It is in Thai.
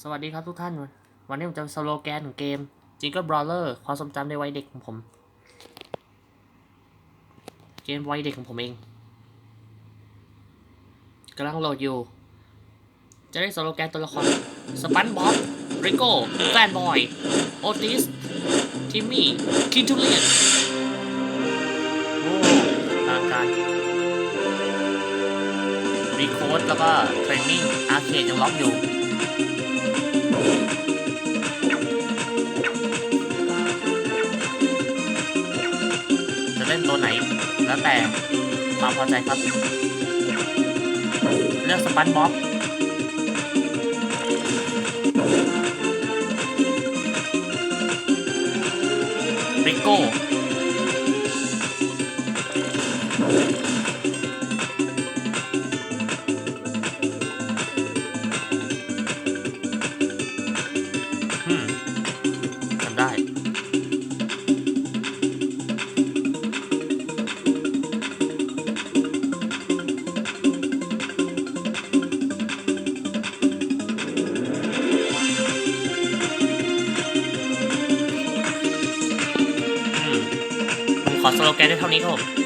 สวัสดีครับทุกท่าน วันนี้ผมจะสโลแกนของเกม Jingle Brawler ความทรงจำในวัยเด็กของผม เกมวัยเด็กของผมเองกำลังโหลดอยู่ จะได้สโลแกนตัวละครสปันบ๊อบริโก้แฟนบอย โอติส ทิมมี่ คินทูเลียนโอ้ทางการรีโคดแล้วก็เทรนนิ่งอาร์เคดยังล็อกอยู่ ล่นตัวไหน แล้วแต่ความพอใจครับ เลือกสปันบ๊อบริโก้ ขอสโลแกนได้เท่านี้ครับผม